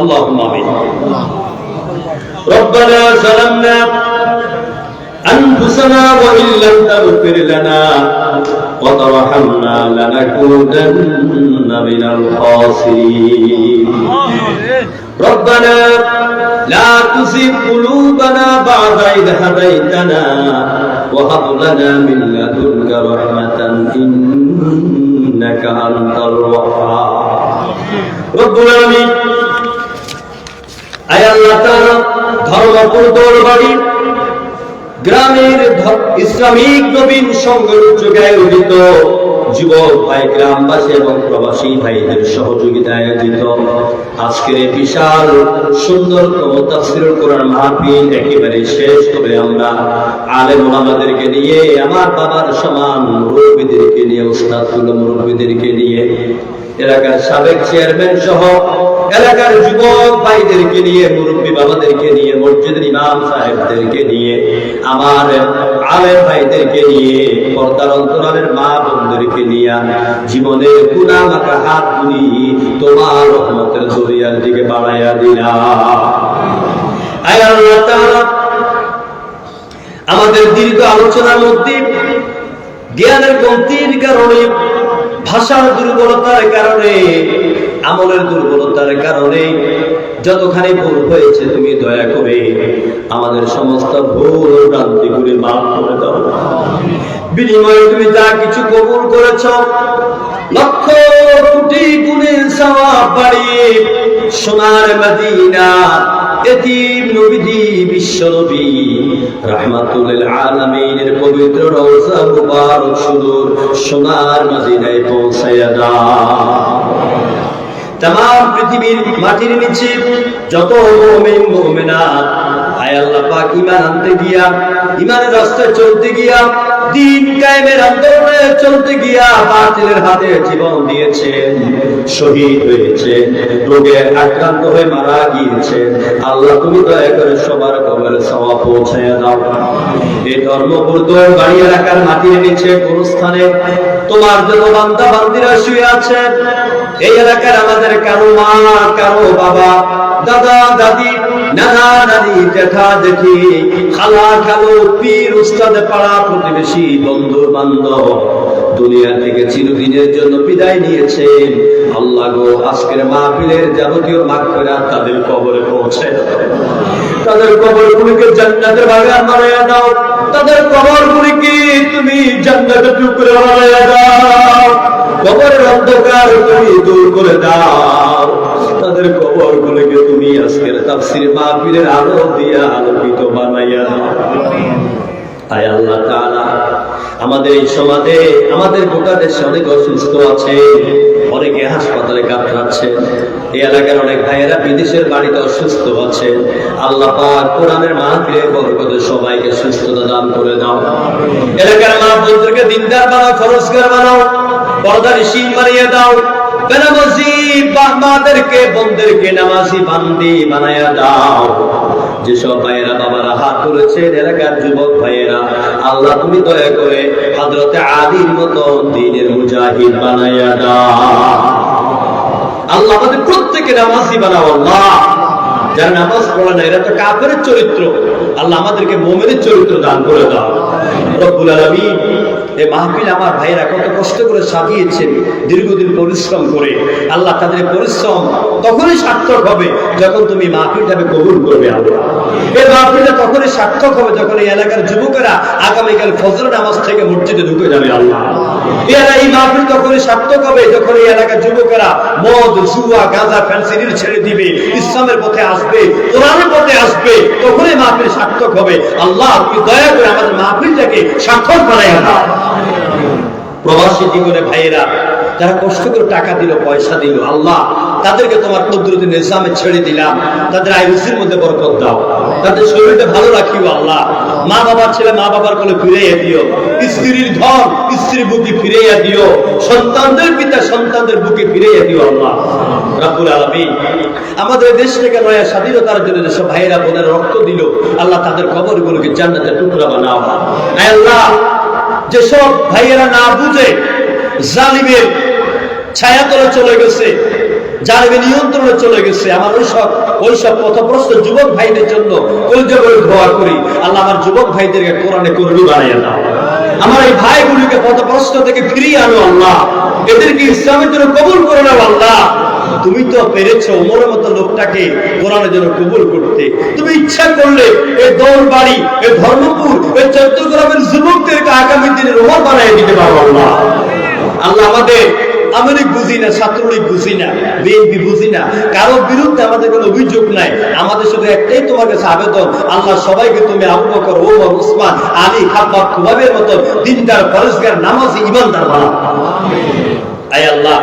اللهم آمين ربنا ظلمنا أنفسنا وإن لم تغفر لنا وترحمنا لنكونن من الخاسرين ربنا لا تزغ قلوبنا بعد إذ هديتنا وهب لنا من لدنك رحمة إنك أنت الوهاب رب العالمين আজকের বিশাল সুন্দরতম তাফসির মাহফিল একেবারে শেষ। করে আমরা আলেম ওলামাদেরকে নিয়ে, আমার বাবার সমান মুরব্বীদেরকে নিয়ে উস্তাদগুলো মুরব্বীদেরকে নিয়ে, এলাকার সাবেক চেয়ারম্যান সহ এলাকার যুবক ভাইদেরকে নিয়ে মুরব্বী বাবাদেরকে নিয়ে মসজিদের ইমাম সাহেবদেরকে নিয়ে আমার আলেম ভাইদেরকে নিয়ে পর্দার অন্তরালের মা বোনদেরকে নিয়ে জীবনের গুণা মাখা হাত তুলি তোমার রহমতের দরিয়ার দিকে বাড়াইয়া তাআলা, আমাদের দীর্ঘ আলোচনার মধ্যে জ্ঞানের কমতির কারণে ভাষার দুর্বলতার কারণে, আমলের দুর্বলতার কারণে যতখানি ভুল হয়েছে তুমি দয়া করে আমাদের সমস্ত ভুল ও ভ্রান্তিগুলি মাফ করে দাও। বিনিময়ে তুমি যা কিছু কবুল করেছ, লক্ষ কোটি গুণের সওয়াব বাড়িয়ে সোনার মদিনা, এতিম মাটির নিচে যত মুমিন মুমিনাত আনতে গিয়া ঈমানের রাস্তায় চলতে গিয়া দিন কায়েমের আন্দোলনে চলতে গিয়া বাতিলের হাতে জীবন দিয়েছেন শহীদ হয়েছে, রোগে আক্রান্ত হয়ে মারা গিয়েছেন আল্লাহ, তুমি দয়া করে সবার কবরে সওয়াব পৌঁছায়া দাও। এই ধর্মপুর বাড়ি এলাকার মাটির কোন স্থানে তোমার যত বান্দা বান্দিরা শুয়ে আছেন এই এলাকার আমাদের কারও মা, কারও বাবা, দাদা, দাদি চিরদিনের জন্য বিদায় নিয়েছেন। আল্লাহ গো, আজকের মাহফিলের যাবতীয় মাগফিরা তাদের কবরে পৌঁছে তাদের কবর গুলিকে জান্নাতের বাগান বানাইয়া দাও। তাদের কবর গুলিকে তুমি দাও। কবরের অন্ধকার তুমি দূর করে দাও। তাদের কবর গুলিকে তুমি আজকের তাফসির মাহফিলের আলো দিয়া আলোকিত বানাইয়া আয় আল্লাহ তাআলা, আমাদের এই সমাজে, আমাদের গোটা দেশে অনেক অসুস্থ আছে, অনেকে হাসপাতালে কাতরাচ্ছে। এই এলাকার অনেক ভাইয়েরা বিদেশের বাড়িতে অসুস্থ আছে। আল্লাহ পাক কোরআনের মাহফিলে বরকতে সবাইকে সুস্থতা দান করে দাও। এলাকার মা বোনদেরকে দিনদার বানাও, ফরজগার বানাও পর্দার শিল মারিয়ে দাও। বেনামাজি বাহমাদেরকে নামাজি বান্দি বানায়া দাও। যেসব ভাইয়েরা বাবারা হাত এলাকার যুবক ভাইয়েরা, আল্লাহ তুমি দয়া করে হজরতে মতো দিনের মুজাহিদ দাও। আল্লাহ আমাদের প্রত্যেকে নামাজি বানাও, আল্লাহ। যারা নামাজ পড়ে না, এরা তো কাফের চরিত্র। আল্লাহ আমাদেরকে মোমেনের চরিত্র দান করে দাও। রব্বুল আলামিন এই মাহফিল আমার ভাইয়েরা কত কষ্ট করে সাজিয়েছেন দীর্ঘদিন পরিশ্রম করে। আল্লাহ তাদের পরিশ্রম তখনই সার্থক হবে যখন তুমি মাহফিলটাকে কবুল করবে আল্লাহ। এই মাহফিলটা তখনই সার্থক হবে যখন এই এলাকার যুবকেরা আগামীকাল ফজর নামাজ থেকে মসজিদে ঢুকে যাবে আল্লাহ। প্রবাসী জীবনে ভাইয়েরা, যারা কষ্ট করে টাকা দিল, পয়সা দিল, আল্লাহ, তাদেরকে তোমার কুদরতি নিজামে ছেড়ে দিলাম। তাদের আয়ুষের মধ্যে বরকত দাও। তাদের শরীরটা ভালো রাখিও, আল্লাহ। মা বাবার ছেলে মা বাবার কোলে ফিরাইয়া দিও। স্ত্রীর ধন স্ত্রীর বুকে ফিরাইয়া দিও। সন্তানদের পিতা সন্তানদের বুকে ফিরাইয়া দিও আল্লাহ। রাব্বুল আলামিন। আমাদের দেশটাকে নয়া স্বাধীনতার জন্য যেসব ভাইয়েরা, বোনের রক্ত দিল, আল্লাহ তাদের কবরগুলোকে জান্নাতের টুকরা বানাও। আল্লাহ, যেসব ভাইয়েরা না বুঝে, জালিমের ছায়া তলে চলে গেছে জানবে, নিয়ন্ত্রণে চলে গেছে। আমার ওইসব ওইসব পথপ্রস্ত যুবক ভাইদের জন্য কলজা করে দোয়া করি। আল্লাহ আমার যুবক ভাইদেরকে কোরআনে করবি বানাইয়া দাও। আমার এই ভাইগুলিকে পথপ্রস্ত থেকে ফিরিয়ে আনো আল্লাহ। এদেরকে ইসলামের জন্য কবুল করে নাও আল্লাহ। তুমি তো পেরেছ ওমরের মতো লোকটাকে কোরআনের জন্য কবুল করতে। তুমি ইচ্ছা করলে এই দৌড় বাড়ি এই ধর্মপুর এই চট্টগ্রামের যুবকদেরকে আগামী দিনের ওমর বানিয়ে দিতে পারো আল্লাহ। আল্লাহ আমাদের আমেরিক বুঝি না, ছাত্রলীগ বুঝি না, বিএনপি বুঝি না, কারও বিরুদ্ধে আমাদের কোনো অভিযোগ নাই। আমাদের শুধু একটাই তোমার কাছে আবেদন, আল্লাহ সবাইকে তুমি আবু বকর ওমর উসমান, আলী খাব্বাব খুবাবের মতো দিনদার ফরজগার নামাজি, ইমানদার বানাও আয় আল্লাহ,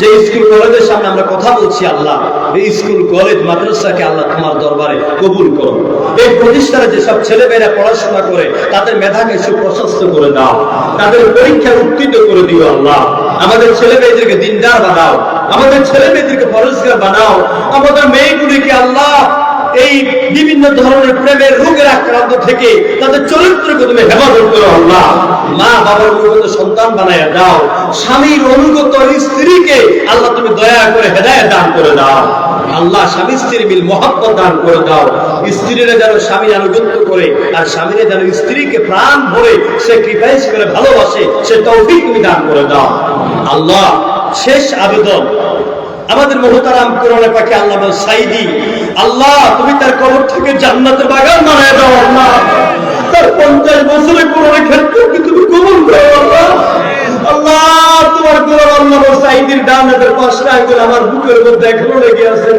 যে স্কুল, কলেজের সামনে আমরা কথা বলছি আল্লাহ, এই স্কুল, কলেজ, মাদ্রাসাকে আল্লাহ তোমার দরবারে কবুল করো। এই প্রতিষ্ঠানে যেসব ছেলেমেয়েরা পড়াশোনা করে, তাদের মেধাকে সুপ্রশস্ত করে দাও। তাদের পরীক্ষা উত্তীর্ণ করে দিও আল্লাহ। আমাদের ছেলে মেয়েদেরকে দিনদার বানাও, আমাদের ছেলে মেয়েদেরকে পরিষ্কার বানাও, আমাদের মেয়েগুলিকে আল্লাহ এই বিভিন্ন ধরনের প্রেমের রোগের আক্রান্ত থেকে তাদের চরিত্রকে তুমি হেফাজত করো আল্লাহ। মা বাবার অনুগত সন্তান বানায় দাও, স্বামীর অনুগত স্ত্রীকে আল্লাহ তুমি দয়া করে হেদায় দান করে দাও। আল্লাহ স্বামী স্ত্রীর মিল মহব্বত দান করে দাও। স্ত্রীরা যেন স্বামীর আনুগত্য করে, আর স্বামীরা যেন স্ত্রীকে প্রাণ ভরে স্যাক্রিফাইস করে ভালোবাসে, সে তৌফিক তুমি দান করে দাও। আল্লাহ, শেষ আবেদন। আমাদের মহতারাম কোরআনে পাখি আল্লাহ সাইদি, আল্লাহ, তুমি তার কবর থেকে জান্নাতের বাগান বানায় দাও, আল্লাহ। তার পঞ্চাশ বছরে কোরআনে ক্ষেত্রকে তুমি কবুল করো, আল্লাহ? আল্লাহ, তোমার কোরআন আল্লাহ সাইদির ডান হাতের পাঁচটা আঙ্গুল আমার বুকের মধ্যে এখনও লেগে আছে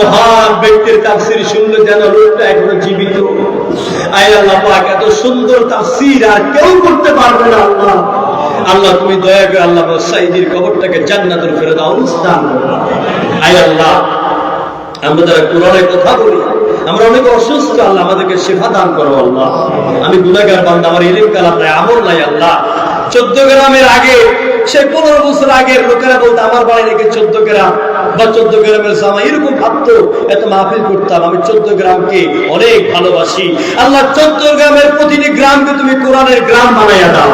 মহান ব্যক্তির তাফসির শুনলে যেন লোকটা এখনও জীবিত। আয় আল্লাহ পাক, এত সুন্দর তাফসির আর কেউ করতে পারবে না আল্লাহ। আল্লাহ তুমি দয়া করে আল্লাহ সাইদির দাও আয় আল্লাহ, আমরা কোরআনের কথা বলি, আমরা অনেক অসুস্থ আল্লাহ, আমাদেরকে দান করো আল্লাহ। আমি গুনাগার বান্দা, আমার ইলিম কালাম নাই, আমল নাই আল্লাহ। চোদ্দ গ্রামের আগে সে পনেরো বছর আগের লোকেরা বলতো, আমার বাড়ি চোদ্দ গ্রাম বা চোদ্দ গ্রামের জামা। এরকম ভাবতো, এত মাহফিল করতাম, আমি চোদ্দ গ্রামকে অনেক ভালোবাসি। আল্লাহ, চোদ্দ গ্রামের প্রতিটি গ্রামকে তুমি কোরআনের গ্রাম বানাইয়া দাও।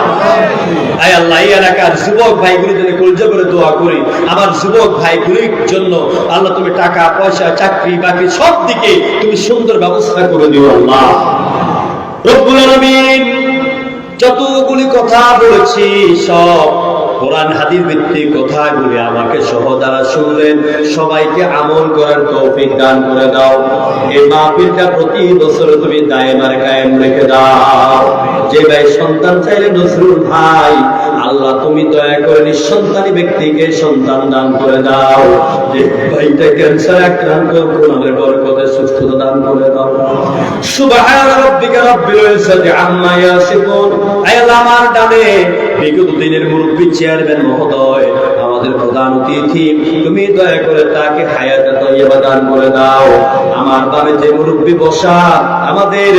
যুবক জন্য জন্য আল্লাহ তুমি টাকা, পয়সা, চাকরি, বাকরি সব দিকে তুমি সুন্দর ব্যবস্থা করে দিও আল্লাহ। যতগুলি কথা বলেছি, সব কোরআন হাদিস ভিত্তিক কথাগুলি আমাকে সহ দ্বারা শুনলেন, সবাইকে আমল করার তৌফিক দান করে দাও। এই মাহফিলটা প্রতি বছর তুমি দায়মার কায়েম রেখে দাও। যে ভাই সন্তান চাইলে নজরুল ভাই, আল্লাহ তুমি দয়া করে নিঃসন্তানী ব্যক্তিকে সন্তান দান করে দাও। যে ভাইটা ক্যান্সার আক্রান্ত কোরআনের বরকতে সুস্থতা দান করে দাও। সুবহান রাব্বিকা রাব্বিল ইজ্জাতি আম্মা ইয়াসিফুন। আয় আল্লাহ আমার ডানে বিগত মুরব্বী চেয়ারম্যান মহোদয়, আমাদের প্রধান অতিথি, তুমি দয়া করে তাকে হায়াত দান করে দাও। আমার বামে যে মুরব্বী বসা, আমাদের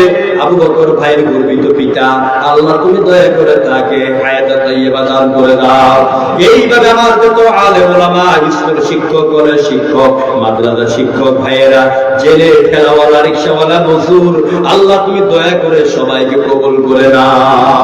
আবু বকর ভাইয়ের গর্বিত পিতা, আল্লাহ তুমি দয়া করে তাকে হায়াত তৈবা দান করে দাও। এইভাবে আমার যত আলে ওলামা স্কুল শিক্ষক করে শিক্ষক মাদ্রাসা শিক্ষক ভাইয়েরা, জেলে ঠেলাওয়ালা রিক্সাওয়ালা মজুর আল্লাহ তুমি দয়া করে সবাইকে কবুল করে নাও।